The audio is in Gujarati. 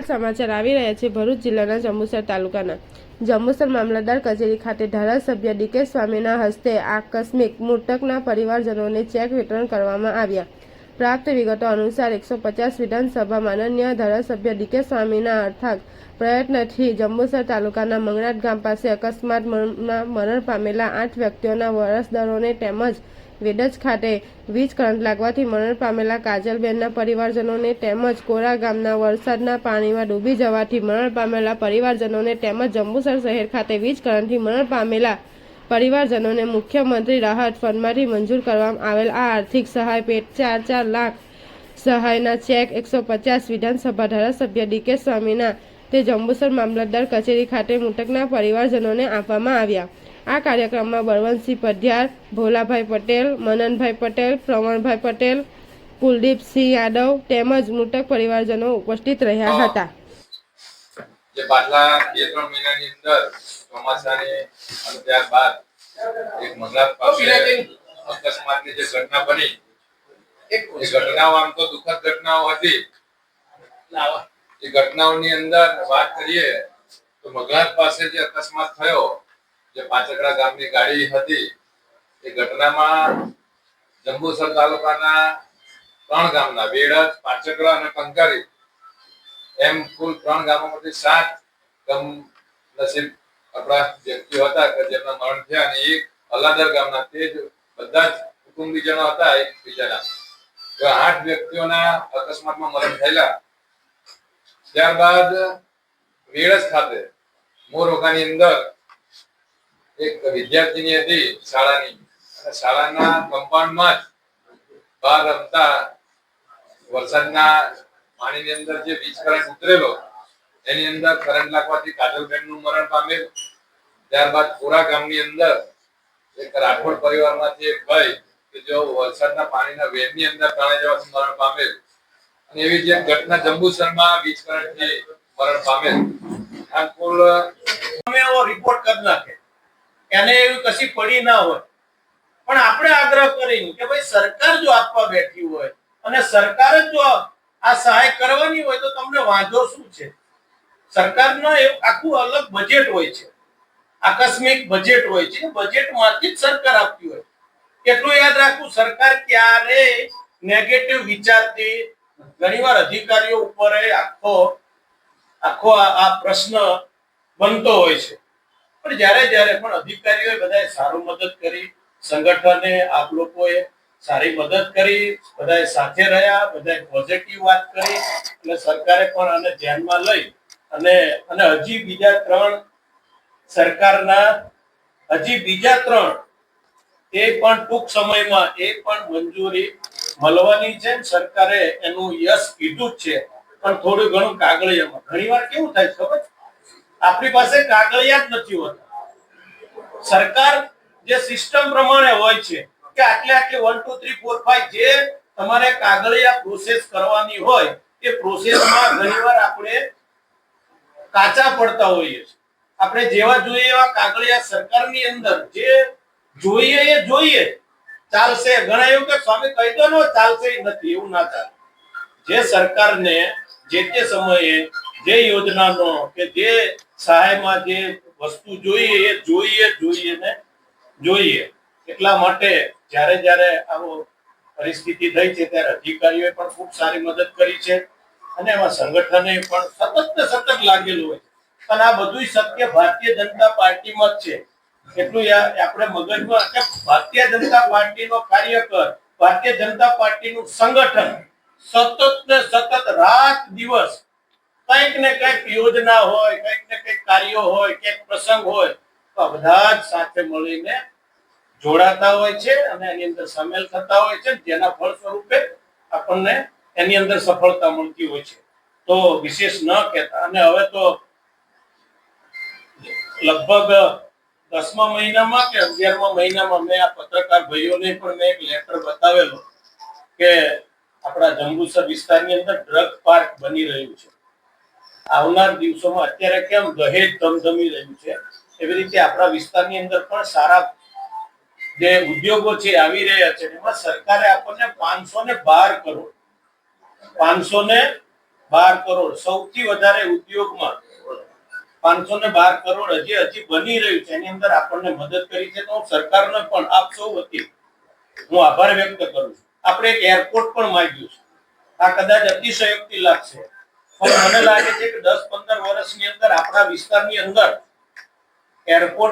હાલ સમાચાર આવી રહ્યા છે ભરૂચ જિલ્લાના જંબુસર તાલુકાના. જંબુસર મામલતદાર કચેરી ખાતે ધારાસભ્ય ડીકે સ્વામીના હસ્તે આકસ્મિક મૃતકના પરિવારજનોને ચેક વિતરણ કરવામાં આવ્યા. પ્રાપ્ત વિગતો અનુસાર એકસો પચાસ વિધાનસભા માનનીય ધારાસભ્ય ડીકે સ્વામીના અર્થાત પ્રયત્નથી જંબુસર તાલુકાના મંગળાટ ગામ પાસે અકસ્માતમાં મરણ પામેલા આઠ વ્યક્તિઓના વારસદારોને તેમજ વેડજ ખાતે વીજ કરંટ લાગવાથી મરણ પામેલા કાજલબેનના પરિવારજનોને તેમજ કોરા ગામના વરસાદના પાણીમાં ડૂબી જવાથી મરણ પામેલા પરિવારજનોને તેમજ જંબુસર શહેર ખાતે વીજ કરંટથી મરણ પામેલા પરિવારજનોને મુખ્યમંત્રી રાહત ફંડમાંથી મંજૂર કરવામાં આવેલ આ આર્થિક સહાય પેટ ચાર ચાર લાખ સહાયના ચેક એકસો પચાસ વિધાનસભા ધારાસભ્ય ડીકે સ્વામીના તે જંબુસર મામલતદાર કચેરી ખાતે મૃતકના પરિવારજનોને આપવામાં આવ્યા. આ કાર્યક્રમમાં બળવંતસિંહ પઢિયાર ભોલાભાઈ પટેલ, મનનભાઈ પટેલ, પ્રવણભાઈ પટેલ, કુલદીપસિંહ યાદવ તેમજ મૃતક પરિવારજનો ઉપસ્થિત રહ્યા હતા. જે પાછલા બે, ત્રણ મહિનાની અંદર ચોમાસાની અને ત્યારબાદ એક મંગળા પાસે અકસ્માતની જે ઘટના બની, એ ઘટનાઓ આમ તો દુઃખદ ઘટનાઓ હતી. એ ઘટનાઓની અંદર વાત કરીએ તો મગલાત પાસે જે અકસ્માત થયો જે પાંચકડા ગામની ગાડી હતી, એ ઘટનામાં જંબુસર તાલુકાના ત્રણ ગામના, વેડજ પાંચકડા અને કંકારી, એમ કુલ ત્રણ ગામોમાંથી સાત કમ નસીબ આપણા વ્યક્તિઓ હતા કે જેમના મરણ થયા અને એક અલાદર ગામના તે જ બધા જ કુટુંબીજનો હતા એકબીજાના. આઠ વ્યક્તિઓના અકસ્માતમાં મરણ થયેલા. ત્યારબાદ વેળજ ખાતે મોરોકાની અંદર એક વિદ્યાર્થીની હતી શાળાની. અને શાળાના કમ્પાઉન્ડમાં જ બહાર રમતા વરસાદના પાણીની અંદર જે વીજ કરંટ ઉતરેલો, એની અંદર કરંટ લાગવાથી કાજલબેનનું મરણ પામેલ. ત્યારબાદ કોરા ગામની અંદર એક રાઠોડ પરિવારમાંથી એક ભાઈ કે જો વરસાદના પાણીના વેરની અંદર તણાઈ જવાથી મરણ પામેલ. અને એવી જે ઘટના જંબુસરમાં વીજ કરંટથી મરણ પામેલ. આ કુલ અમે રિપોર્ટ કરી નાખે. એને એવી કશી પડી ના હોય. પણ આપણે આગ્રહ કરીને કે ભાઈ સરકાર જો આપવા બેઠી હોય અને સરકાર જ જો આ સહાય કરવાની હોય તો તમને વાંધો શું છે? સરકારનો આખું અલગ બજેટ હોય છે. આકસ્મિક બજેટ હોય છે. બજેટમાંથી જ સરકાર આપતી હોય. એટલું યાદ રાખવું? સરકાર ક્યારે નેગેટિવ વિચારતી ઘણીવાર અધિકારીઓ ઉપર આખો આખો આ પ્રશ્ન બનતો હોય છે. પણ જ્યારે જ્યારે પણ અધિકારીઓએ બધાએ સારું મદદ કરી, સંગઠને, આપ લોકોએ સારી મદદ કરી, બધાએ સાથે રહ્યા, બધાએ પોઝિટિવ વાત કરી, અને સરકારે પણ આને ધ્યાનમાં લઈ અને અને હજી બીજા ત્રણ સરકારના, હજી બીજા ત્રણ, એ પણ ટૂંક સમયમાં, એ પણ મંજૂરી મળવાની છે સરકારે એનું યશ કીધું જ છે પણ થોડું ઘણું કાગળિયામાં ઘણીવાર કેવું થાય ખબર છે? આપણી પાસે કાગળિયા જ નથી હોતા. સરકાર જે સિસ્ટમ પ્રમાણે હોય છે કે આટલે આટલે one two three four five જે તમારે કાગળિયા પ્રોસેસ કરવાની હોય, એ પ્રોસેસમાં ઘણીવાર આપણે કાચા પડતા હોઈએ છીએ. આપણે જેવા જોઈએ એવા કાગળિયા સરકારની અંદર જે જોઈએ એ જોઈએ. ચાલશે. ઘણા એવું કે સ્વામી કહી દો ને, ચાલશે નથી, એવું ના ચાલે. જે સરકારને જે તે સમયે જે યોજનાનો કે જે સહાયમાં જે વસ્તુ જોઈએ એ જોઈએ જોઈએ ને જોઈએ. એટલા માટે જ્યારે જ્યારે આવો પરિસ્થિતિ થઈ છે ત્યારે અધિકારીઓએ પણ ખૂબ સારી મદદ કરી છે અને એમાં સંગઠને પણ સતત સતત લાગેલું હોય અને આ બધું સત્ય ભારતીય જનતા પાર્ટીમાં જ છે. એટલું આપણે મગજમાં ભારતીય જનતા પાર્ટીનો કાર્યકર, ભારતીય જનતા પાર્ટીનું સંગઠન સતત ને સતત રાત દિવસ કંઈક ને કંઈક યોજના હોય, કંઈક ને કંઈક કાર્યો હોય, કંઈક પ્રસંગ હોય, તો બધા જ સાથે મળીને જોડાતા હોય છે અને એની અંદર સામેલ થતા હોય છે. જેના ફળ સ્વરૂપે આપણને એની અંદર સફળતા મળતી હોય છે. તો વિશેષ ન કહેતા. અને હવે તો લગભગ દસમા મહિનામાં કે અગિયારમા મહિનામાં મેં આ પત્રકાર ભાઈઓને પણ મેં એક લેટર બતાવેલો કે આપણા જંબુસર વિસ્તારની અંદર ડ્રગ પાર્ક બની રહ્યું છે. આવનાર દિવસોમાં અત્યારે કેમ દહેજ ધમધમી રહ્યું છે? એવી રીતે આપણા વિસ્તારની અંદર પણ સારા જે ઉદ્યોગો છે આવી રહ્યા છે. એમાં સરકારે આપણને પાંચસો ને બાર કરોડ પાંચસો ને બાર કરોડ, સૌથી વધારે ઉદ્યોગમાં પાંચસો ને બાર કરોડ હજી હજી બની રહ્યું છે. એની અંદર આપણને મદદ કરી છે. તો હું સરકારને પણ આપ સૌ વતી હું આભાર વ્યક્ત કરું છું. આપણે એક એરપોર્ટ પણ માંગ્યું છે. આ કદાચ અતિશયોક્તિ લાગશે. પણ મને લાગે છે કે દસ પંદર વર્ષની અંદર આપણા વિસ્તારની અંદર એરપોર્ટ